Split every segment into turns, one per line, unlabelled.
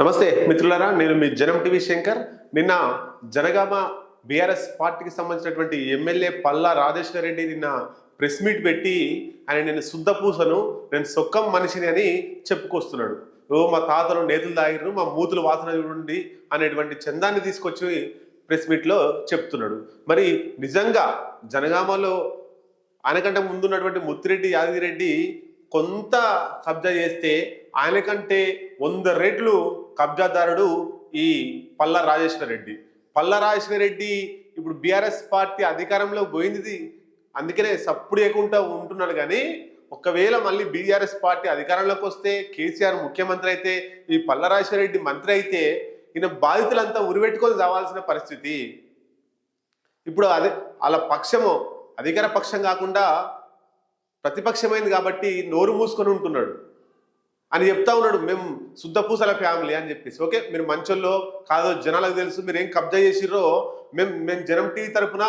నమస్తే మిత్రులారా నేను మీ జనం టీవీ శంకర్. నిన్న జనగామ బీఆర్ఎస్ పార్టీకి సంబంధించినటువంటి ఎమ్మెల్యే పల్లా రాజేశ్వర రెడ్డి నిన్న ప్రెస్ మీట్ పెట్టి ఆయన నేను శుద్ధ పూసను నేను సొక్కం మనిషిని అని చెప్పుకొస్తున్నాడు. ఓ మా తాతలు నేతులు తాగిరు మా మూతులు వాసన చూడండి అనేటువంటి చందాన్ని తీసుకొచ్చి ప్రెస్ మీట్లో చెప్తున్నాడు. మరి నిజంగా జనగామలో ఆయనకంటే ముందున్నటువంటి ముత్తిరెడ్డి యాదగిరెడ్డి కొంత కబ్జా చేస్తే ఆయన కంటే వంద రెట్లు కబ్జాదారుడు ఈ పల్ల రాజేశ్వర రెడ్డి. పల్ల రాజేశ్వర రెడ్డి ఇప్పుడు బీఆర్ఎస్ పార్టీ అధికారంలో పోయింది. అందుకనే సప్పుడు లేకుండా ఉంటున్నాడు కానీ ఒకవేళ మళ్ళీ బీఆర్ఎస్ పార్టీ అధికారంలోకి వస్తే కేసీఆర్ ముఖ్యమంత్రి అయితే ఈ పల్ల రాజేశ్వర రెడ్డి మంత్రి అయితే ఈయన బాధితులంతా ఉరిపెట్టుకొని రావాల్సిన పరిస్థితి. ఇప్పుడు అదే వాళ్ళ పక్షము అధికార పక్షం కాకుండా ప్రతిపక్షమైంది కాబట్టి నోరు మూసుకొని ఉంటున్నాడు. అని చెప్తా ఉన్నాడు. మేము శుద్ధపూసల ఫ్యామిలీ అని చెప్పేసి. ఓకే? మీరు మంచోళ్ళు కాదో జనాలకు తెలుసు మీరు ఏం కబ్జా చేసిర్రో మేము మేము జనం టీవీ తరపున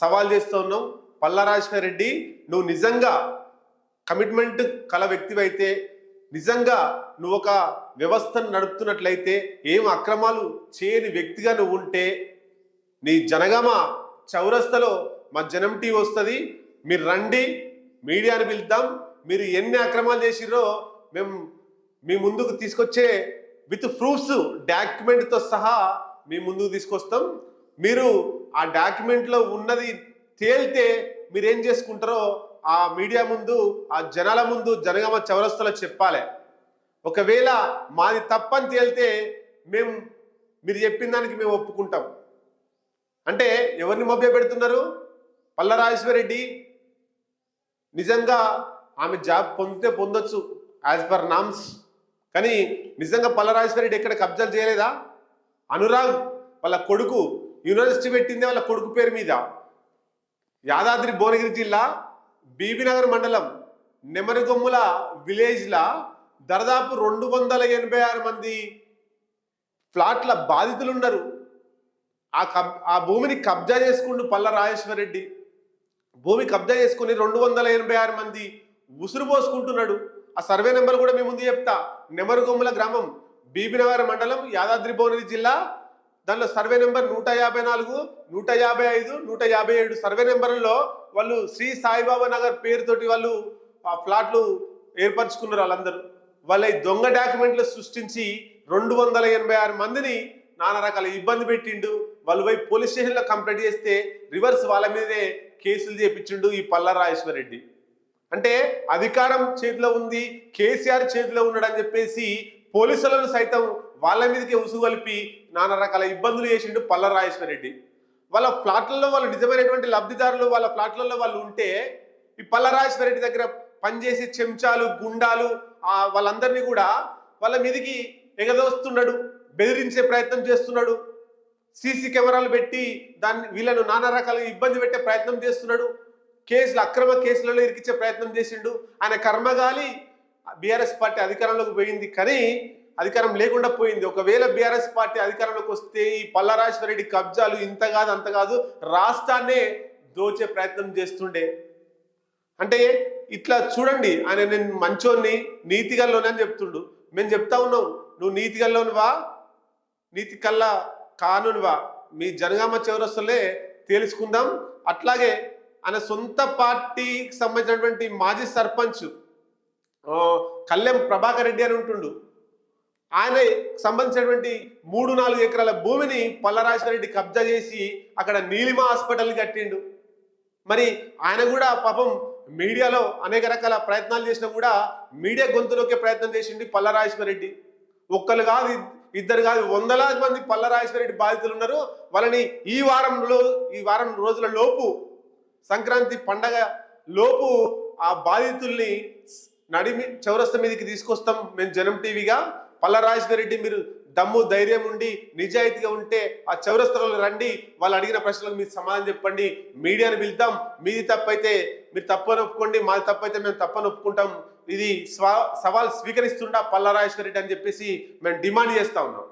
సవాల్ చేస్తూ ఉన్నాం. పల్లారాజేశ్వర రెడ్డి నువ్వు నిజంగా కమిట్మెంట్ కల వ్యక్తివైతే నిజంగా నువ్వు ఒక వ్యవస్థను నడుపుతున్నట్లయితే ఏం అక్రమాలు చేయని వ్యక్తిగా నువ్వు ఉంటే నీ జనగామ చౌరస్తలో మా జనం టీవీ వస్తుంది. మీరు రండి మీడియాని పిలుద్దాం. మీరు ఎన్ని అక్రమాలు చేసిర్రో మేము మీ ముందుకు తీసుకొచ్చే విత్ ప్రూఫ్స్ డాక్యుమెంట్తో సహా మీ ముందుకు తీసుకొస్తాం. మీరు ఆ డాక్యుమెంట్లో ఉన్నది తేలితే మీరేం చేసుకుంటారో ఆ మీడియా ముందు ఆ జనాల ముందు జనగామ చౌరస్తలో చెప్పాలి. ఒకవేళ మాది తప్పని తేలితే మేము మీరు చెప్పిన దానికి మేము ఒప్పుకుంటాం. అంటే ఎవరిని మభ్య పెడుతున్నారు పల్లరాజేశ్వరరెడ్డి. నిజంగా ఆమె జాబ్ పొందితే పొందొచ్చు యాజ్ పర్ నామ్స్ కానీ నిజంగా పల్లరాజేశ్వర రెడ్డి ఎక్కడ కబ్జాలు చేయలేదా? అనురాగ్ వాళ్ళ కొడుకు యూనివర్సిటీ పెట్టిందే వాళ్ళ కొడుకు పేరు మీద. యాదాద్రి భువనగిరి జిల్లా బీబీనగర్ మండలం నెమరిగొమ్ముల విలేజ్లా దాదాపు రెండు వందల ఎనభై ఆరు మంది ఫ్లాట్ల బాధితులు ఉన్నారు ఆ కబ్ ఆ భూమిని కబ్జా చేసుకుంటూ పల్ల రాజేశ్వర రెడ్డి. భూమి కబ్జా చేసుకుని రెండు వందల ఎనభై ఆరు మంది ఉసురు పోసుకుంటున్నాడు. ఆ సర్వే నెంబర్ కూడా మేము ముందు చెప్తా. నెమరుగొమ్మల గ్రామం బీబీనగర్ మండలం యాదాద్రి భువనగిరి జిల్లా. దానిలో సర్వే నెంబర్ నూట యాభై నాలుగు నూట యాభై ఐదు నూట యాభై ఏడు సర్వే నెంబర్లలో వాళ్ళు శ్రీ సాయిబాబా నగర్ పేరుతోటి వాళ్ళు ఆ ఫ్లాట్లు ఏర్పరచుకున్నారు వాళ్ళందరూ. వాళ్ళ ఈ దొంగ డాక్యుమెంట్లు సృష్టించి రెండు వందల ఎనభై ఆరు మందిని నానా రకాల ఇబ్బంది పెట్టిండు. వాళ్ళు పోయి పోలీస్ స్టేషన్లో కంప్లైంట్ చేస్తే రివర్స్ వాళ్ళ మీదే కేసులు చేపించిండు ఈ పల్లరాజేశ్వర రెడ్డి అంటే అధికారం చేతిలో ఉంది కేసీఆర్ చేతిలో ఉన్నాడని చెప్పేసి పోలీసులను సైతం వాళ్ళ మీదకే ఉసుగు కలిపి నానా రకాల ఇబ్బందులు చేసిండు పల్ల రాజేశ్వరరెడ్డి వాళ్ళ ఫ్లాట్లలో వాళ్ళు నిజమైనటువంటి లబ్ధిదారులు వాళ్ళ ఫ్లాట్లలో వాళ్ళు ఉంటే ఈ పల్ల రాజేశ్వరరెడ్డి దగ్గర పనిచేసే చెంచాలు గుండాలు ఆ వాళ్ళందరినీ కూడా వాళ్ళ మీదికి ఎగదోస్తున్నాడు బెదిరించే ప్రయత్నం చేస్తున్నాడు. సీసీ కెమెరాలు పెట్టి దాన్ని వీళ్ళను నానా రకాలుగా ఇబ్బంది పెట్టే ప్రయత్నం చేస్తున్నాడు. కేసులు అక్రమ కేసులలో ఇరికించే ప్రయత్నం చేసిండు. ఆయన కర్మగాలి బీఆర్ఎస్ పార్టీ అధికారంలోకి పోయింది కానీ అధికారం లేకుండా పోయింది. ఒకవేళ బీఆర్ఎస్ పార్టీ అధికారంలోకి వస్తే ఈ పల్లరాజేశ్వరరెడ్డి కబ్జాలు ఇంత కాదు అంత కాదు రాష్ట్రాన్నే దోచే ప్రయత్నం చేస్తుండే. అంటే ఇట్లా చూడండి ఆయన నేను మంచోన్ని నీతిగల్లోనే అని చెప్తుండు. మేము చెప్తా ఉన్నాం నువ్వు నీతిగల్లోనివా నీతి కల్లా కానునివా మీ జనగామ చౌరస్తులే తేల్చుకుందాం. అట్లాగే ఆయన సొంత పార్టీకి సంబంధించినటువంటి మాజీ సర్పంచ్ ఆ, కళ్యాణ్ ప్రభాకర్ రెడ్డి అని ఉంటుండు. ఆయన సంబంధించినటువంటి మూడు నాలుగు ఎకరాల భూమిని పల్లరాజేశ్వర రెడ్డి కబ్జా చేసి అక్కడ నీలిమ హాస్పిటల్ కట్టిండు. మరి ఆయన కూడా పాపం మీడియాలో అనేక రకాల ప్రయత్నాలు చేసినా కూడా మీడియా గొంతులోకే ప్రయత్నం చేసిండు పల్లరాజేశ్వర రెడ్డి ఒక్కరు కాదు ఇద్దరు కాదు వందలాది మంది పల్లరాజేశ్వర రెడ్డి బాధితులు ఉన్నారు. వాళ్ళని ఈ వారంలో ఈ వారం రోజుల లోపు సంక్రాంతి పండగ లోపు ఆ బాధితుల్ని నడిమి చౌరస్త మీదకి తీసుకొస్తాం మేము జనం టీవీగా. పల్లరాజేశ్వర రెడ్డి మీరు దమ్ము ధైర్యం ఉండి నిజాయితీగా ఉంటే ఆ చౌరస్తలో రండి వాళ్ళు అడిగిన ప్రశ్నలకు మీరు సమాధానం చెప్పండి మీడియాని పిలుద్దాం. మీది తప్పైతే మీరు తప్పని ఒప్పుకోండి మాది తప్పైతే మేము తప్పని ఒప్పుకుంటాం. ఇది స్వా సవాల్ స్వీకరిస్తుండా పల్లరాజేశ్వర రెడ్డి అని చెప్పేసి మేము డిమాండ్ చేస్తా ఉన్నాం.